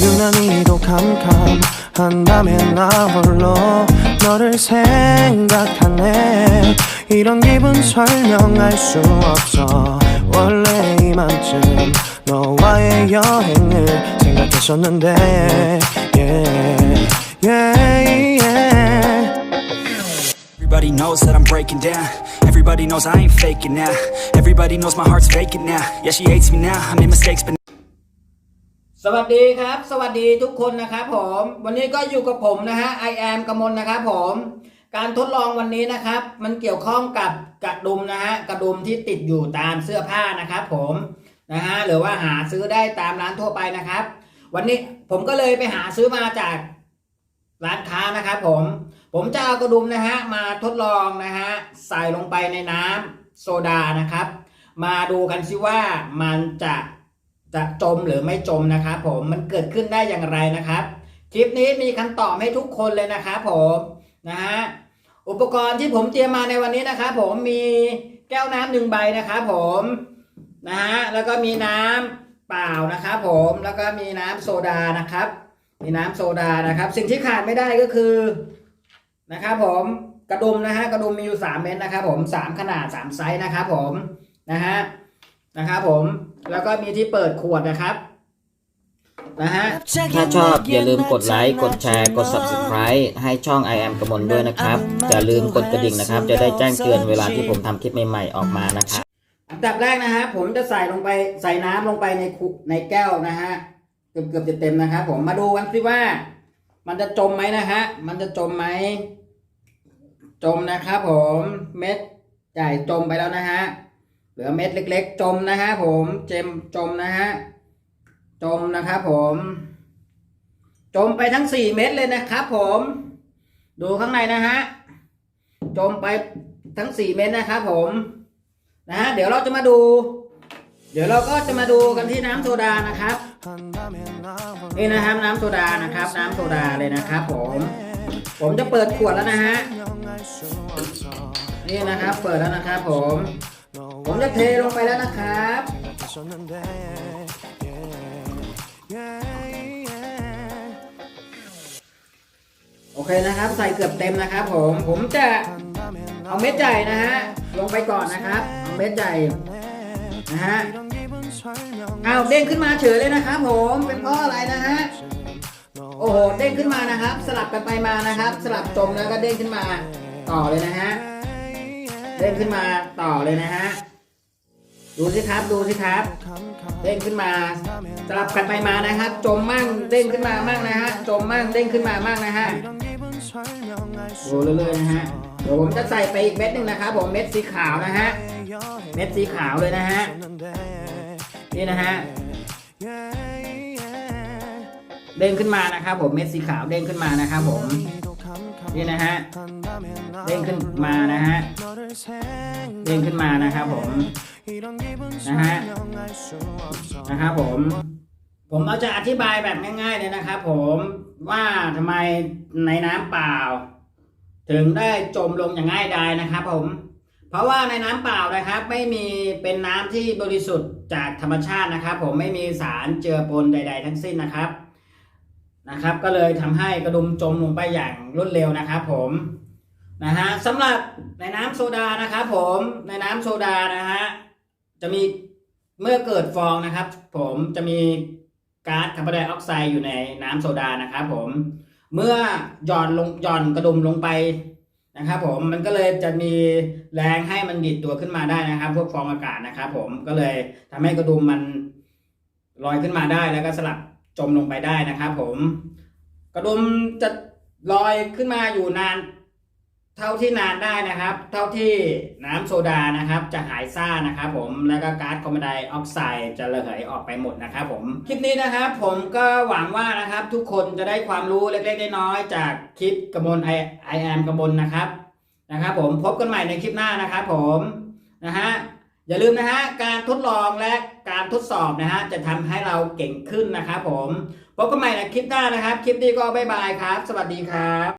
유난히도 캄캄한다면 나 홀로 너를 생각하네 이런 기분 설명할 수 없어 원래 이맘쯤 너와의 여행을 생각했었는데 yeah, yeah, yeah. Everybody knows that I'm breaking down. Everybody knows I ain't faking now. Everybody knows my heart's vacant now. Yeah, she hates me now. I made mistakes, but สวัสดีครับ สวัสดีทุกคนนะครับผม วันนี้ก็อยู่กับผมนะฮะ I am กมลนะครับผม การทดลองวันนี้นะครับ มันเกี่ยวข้องกับกระดุมนะฮะกระดุมที่ติดอยู่ตามเสื้อผ้านะครับผมนะฮะหรือว่าหาซื้อได้ตามร้านทั่วไปนะครับ วันนี้ผมก็เลยไปหาซื้อมาจากร้านค้านะครับผม ผมจะเอากระดุมนะฮะมาทดลองนะฮะใส่ลงไปในน้ำโซดานะครับ มาดูกันสิว่ามันจะ จะจมหรือไม่จมนะครับผมมันเกิดขึ้นได้อย่างไรนะครับ คลิปนี้มีคำตอบให้ทุกคนเลยนะครับผมนะฮะอุปกรณ์ที่ผมเตรียมมาในวันนี้นะครับผมมีแก้วน้ำหนึ่งใบนะครับผมนะฮะแล้วก็มีน้ำเปล่านะครับผมแล้วก็มีน้ำโซดานะครับ มีน้ำโซดานะครับ สิ่งที่ขาดไม่ได้ก็คือนะครับผมกระดุมนะฮะกระดุมมีอยู่ 3 เม็ดนะครับผมสามขนาด 3 ไซส์นะครับผมนะฮะ นะครับผมแล้วก็มีที่เปิดขวดนะครับนะฮะถ้าชอบอย่าลืมกดไลค์ กดแชร์ กด subscribe ให้ช่อง I am กมลด้วยนะครับอย่าลืมกดกระดิ่งนะครับ จะได้แจ้งเตือนเวลาที่ผมทำคลิปใหม่ๆออกมานะครับอันดับแรกนะฮะผมจะใส่ลงไปใส่น้ำลงไปในคุในแก้วนะฮะเกือบเกือบจะเต็มนะครับผมมาดูกันสิว่า มันจะจมไหมนะฮะมันจะจมไหมจมนะครับผมเม็ดใหญ่จมไปแล้วนะฮะ เหลือเม็ดเล็ก ๆ จมนะฮะผมเจมจมนะฮะจมนะครับผม จมไปทั้งสี่เม็ดเลยนะครับผม ดูข้างในนะฮะจมไปทั้งสี่เม็ดนะครับผมนะฮะเดี๋ยวเราจะมาดู เดี๋ยวเราก็จะมาดูกันที่น้ำโซดานะครับนี่นะครับน้ำโซดานะครับ น้ำโซดาเลยนะครับผมผมจะเปิดขวดแล้วนะฮะนี่นะครับ เปิดแล้วนะครับผม ผมจะเทลงไปแล้วนะครับ โอเคนะครับ ใส่เกือบเต็มนะครับ ผมผมจะเอาเม็ดใหญ่นะฮะลงไปก่อนนะครับเอาเม็ดใหญ่นะฮะเอาเด้งขึ้นมาเฉยเลยนะครับ ผมเป็นเพราะอะไรนะฮะโอ้โหเด้งขึ้นมานะครับ สลับกันไปมานะครับ สลับตรงแล้วก็เด้งขึ้นมาต่อเลยนะฮะเด้งขึ้นมาต่อเลยนะฮะ ดูสิครับดูสิครับ เด้งขึ้นมาสลับกันไปมานะครับจมมั่งเด้งขึ้นมามั่งนะฮะจมมั่งเด้งขึ้นมามั่งนะฮะดูเรื่อยๆนะฮะเดี๋ยวผมจะใส่ไปอีกเม็ดหนึ่งนะครับผมเม็ดสีขาวนะฮะเม็ดสีขาวเลยนะฮะนี่นะฮะเด้งขึ้นมานะครับผมเม็ดสีขาวเด้งขึ้นมานะครับผม นี่นะฮะเด้งขึ้นมานะฮะเด้งขึ้นมานะครับผมนะฮะนะครับผมผมเราจะอธิบายแบบง่ายๆเลยนะครับผมว่าทำไมในน้ำเปล่า ถึงได้จมลงอย่างง่ายดายนะครับผม เพราะว่าในน้ำเปล่านะครับ ไม่มีเป็นน้ำที่บริสุทธิ์จากธรรมชาตินะครับ ผมไม่มีสารเจือปนใด ๆ ทั้งสิ้นนะครับ นะครับ ก็เลยทำให้กระดุมจมลงไปอย่างรวดเร็วนะครับผมนะฮะสำหรับในน้ำโซดานะครับผมในน้ำโซดานะฮะจะมีเมื่อเกิดฟองนะครับ ผมจะมีก๊าซคาร์บอนไดออกไซด์อยู่ในน้ำโซดานะครับผมเมื่อหย่อนลงหย่อนกระดุมลงไปนะครับผมมันก็เลยจะมีแรงให้มันดิดตัวขึ้นมาได้นะครับ พวกฟองอากาศนะครับผมก็เลยทำให้กระดุมมันลอยขึ้นมาได้แล้วก็สลับ จมลงไปได้นะครับผมกระดุมจะลอยขึ้นมาอยู่นาน เท่าที่นานได้นะครับ เท่าที่น้ำโซดานะครับ จะหายซ่านะครับผมแล้วก็ก๊าซคาร์บอนไดออกไซด์จะระเหยออกไปหมดนะครับผมคลิปนี้นะครับผมก็หวังว่านะครับทุกคนจะได้ความรู้เล็กๆน้อยๆจากคลิปกระมวลไอไอแอมกระมวลนะครับนะครับผมพบกันใหม่ในคลิปหน้านะครับผมนะฮะ อย่าลืมนะฮะการทดลองและการทดสอบนะฮะจะทำให้เราเก่งขึ้นนะครับผมพบกันใหม่ในคลิปหน้านะครับ คลิปนี้ก็บ๊ายบายครับ สวัสดีครับ